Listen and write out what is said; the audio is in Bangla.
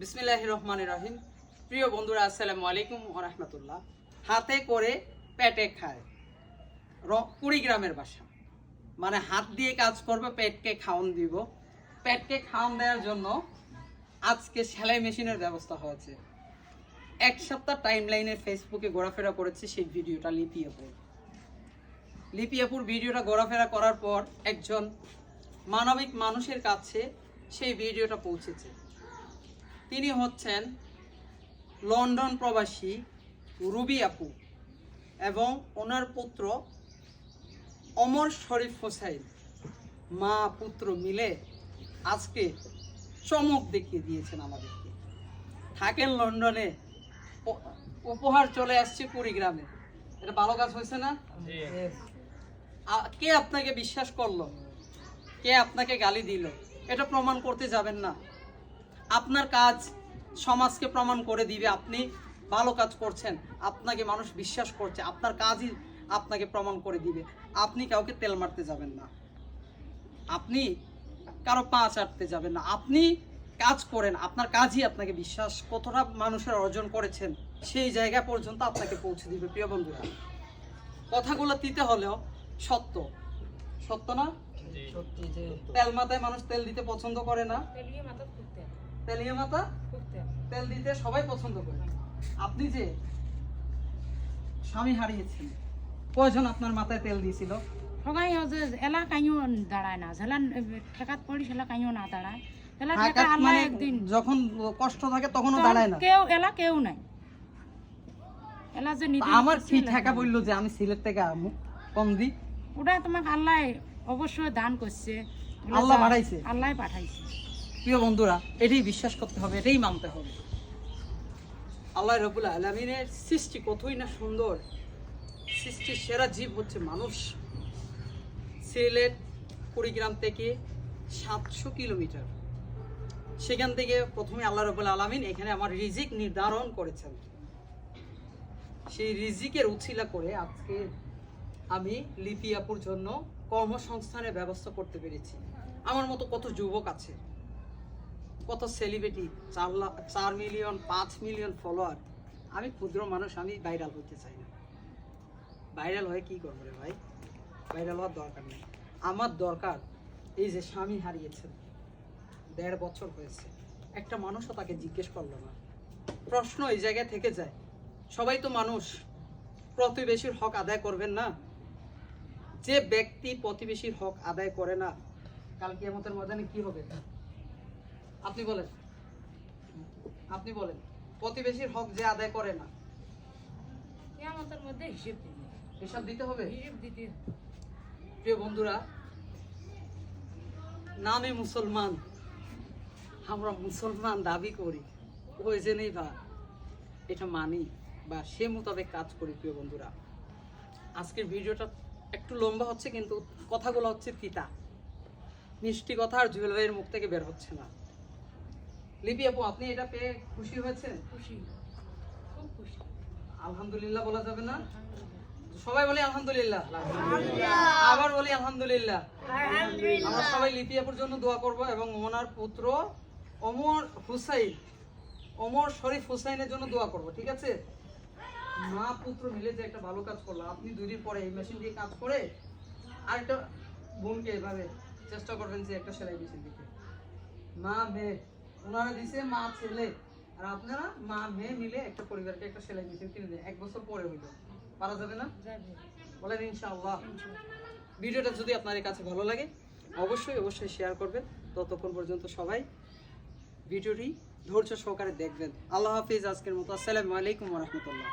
বিসমিল্লাহ রহমান রহিম। প্রিয় বন্ধুরা, আসসালামু আলাইকুম রহমতুল্লাহ। হাতে করে পেটে খায়। র- কুড়িগ্রামের বাসা। মানে হাত দিয়ে কাজ করবে, পেটকে খাওয়ান দিব। পেটকে খাওয়ান দেওয়ার জন্য আজকে সেলাই মেশিনের ব্যবস্থা হয়েছে। এক সপ্তাহ টাইম লাইনে ফেসবুকে ঘোরাফেরা করেছে, সেই ভিডিওটা লিপিয়াপুর। লিপিয়াপুর ভিডিওটা ঘোরাফেরা করার পর একজন মানবিক মানুষের কাছে সেই ভিডিওটা পৌঁছেছে। তিনি হচ্ছেন লন্ডন প্রবাসী রুবি আপু এবং ওনার পুত্র অমর শরীফ হোসাইন। মা পুত্র মিলে আজকে চমক দেখিয়ে দিয়েছেন আমাদেরকে। থাকেন লন্ডনে উপহার চলে আসছে কুড়িগ্রামে। এটা ভালো কাজ হয়েছে না? কে আপনাকে বিশ্বাস করল? কে আপনাকে গালি দিল? এটা প্রমাণ করতে যাবেন না। আপনার কাজ সমাজকে প্রমাণ করে দিবে আপনি ভালো কাজ করছেন আপনাকে মানুষ বিশ্বাস করছে আপনার কাজই আপনাকে প্রমাণ করে দিবে। আপনি কাউকে তেল মারতে যাবেন না। আপনি কারও পা চাটতে যাবেন না। আপনি কাজ করেন আপনার কাজই আপনাকে বিশ্বাস কতটা মানুষের অর্জন করেছেন সেই জায়গা পর্যন্ত আপনাকে পৌঁছে দিবে প্রিয় বন্ধুরা। কথাগুলো দিতে হলেও সত্য। সত্য না? তেল মাথায় মানুষ তেল দিতে পছন্দ করে না? তেলিয়ে মাথা? তেল দিতে সবাই পছন্দ করে। আপনি যে স্বামী হারিয়েছেন কয়জন আপনার মাথায় তেল দিয়েছিল? সবাই যে এলা কাইও দাঁড়ায় না ঠেকাত পড়ি সেলা কাইও না দাঁড়ায়। এলা ঠেকা আল্লাহ মানে একদিন যখন কষ্ট থাকে তখনও দাঁড়ায় না। কেউ এলা কেউ নাই। এলা যে নিজে আমার কি ঠেকা বলল যে আমি সিলেট থেকে আমু? কম দি। ওটা তোমাকে আল্লাহ অবশ্যই দান করছে। আল্লাহ আল্লাহ পাঠাইছে। প্রিয় বন্ধুরা, এটাই বিশ্বাস করতে হবে, এটাই মানতে হবে। আল্লাহ রবুল আলমিনের সৃষ্টি কতই না সুন্দর। সৃষ্টির সেরা জীব হচ্ছে মানুষ। সিলেট, কুড়িগ্রাম থেকে সাতশো কিলোমিটার। সেখান থেকে প্রথমে আল্লাহ রবুল আলমিন এখানে আমার রিজিক নির্ধারণ করেছেন। সেই রিজিকের উছিলা করে আজকে আমি লিপিয়াপুর জন্য কর্মসংস্থানের ব্যবস্থা করতে পেরেছি। আমার মতো কত যুবক আছে। কত সেলিব্রিটি চার লাখ চার মিলিয়ন পাঁচ মিলিয়ন ফলোয়ার আমি ক্ষুদ্র মানুষ, আমি ভাইরাল হতে চাই না। ভাইরাল হয়ে কি করব রে ভাই? ভাইরাল হওয়ার দরকার নেই। আমার দরকার এই যে স্বামী হারিয়েছেন। দেড় বছর হয়েছে। একটা মানুষও তাকে জিজ্ঞেস করল না। প্রশ্ন এই জায়গায় থেকে যায়। সবাই তো মানুষ। প্রতিবেশীর হক আদায় করবেন না। যে ব্যক্তি প্রতিবেশীর হক আদায় করে না কালকে কিয়ামতের ময়দানে কি হবে? আপনি বলেন। আপনি বলেন। প্রতিবেশীর হক যে আদায় করে না। কিয়ামতের মধ্যে হিসেব দিবে হিসাব দিতে হবে? হিসেব দিতে প্রিয় বন্ধুরা নামে মুসলমান। আমরা মুসলমান দাবি করি। ওই জন্যই বা। এটা মানি বা সে মোতাবেক কাজ করি প্রিয় বন্ধুরা। আজকের ভিডিওটা একটু লম্বা হচ্ছে কিন্তু কথাগুলো হচ্ছে তিতা। মিষ্টি কথা আর জুয়েল ভাইয়ের মুখ থেকে বের হচ্ছে না। লিপি আপু আপনি এটা পেয়ে খুশি হয়েছেন? খুশি। খুব খুশি। আলহামদুলিল্লাহ বলা যাবে না? সবাই বলি আলহামদুলিল্লাহ। আবার বলি আলহামদুলিল্লাহ। আমরা সবাই লিপিয়াপুর জন্য দোয়া করব এবং ওনার পুত্র অমর হুসাইন অমর শরীফ হুসাইনের জন্য দোয়া করব ঠিক আছে? মা পুত্র মিলে যে একটা ভালো কাজ করল আপনি দুই দিন পরে এই মেশিন দিয়ে কাজ করে আরেকটা বোনকে এভাবে চেষ্টা করবেন যে একটা সেলাই মেশিন দিতে। মা মেয়ে ওনারা দিছে মা ছেলে। আর আপনারা মা মেয়ে মিলে একটা পরিবারকে একটা সেলাই মেশিন কিনে দেয় এক বছর পরে হইল। পারা যাবে না? বলেন ইনশাআল্লাহ। ভিডিওটা যদি আপনার কাছে ভালো লাগে অবশ্যই অবশ্যই শেয়ার করবেন। ততক্ষণ পর্যন্ত সবাই ভিডিওটি ধৈর্য সহকারে দেখবেন। আল্লাহ হাফিজ আজকের মতো। আসসালামু আলাইকুম রহমতুল্লাহ।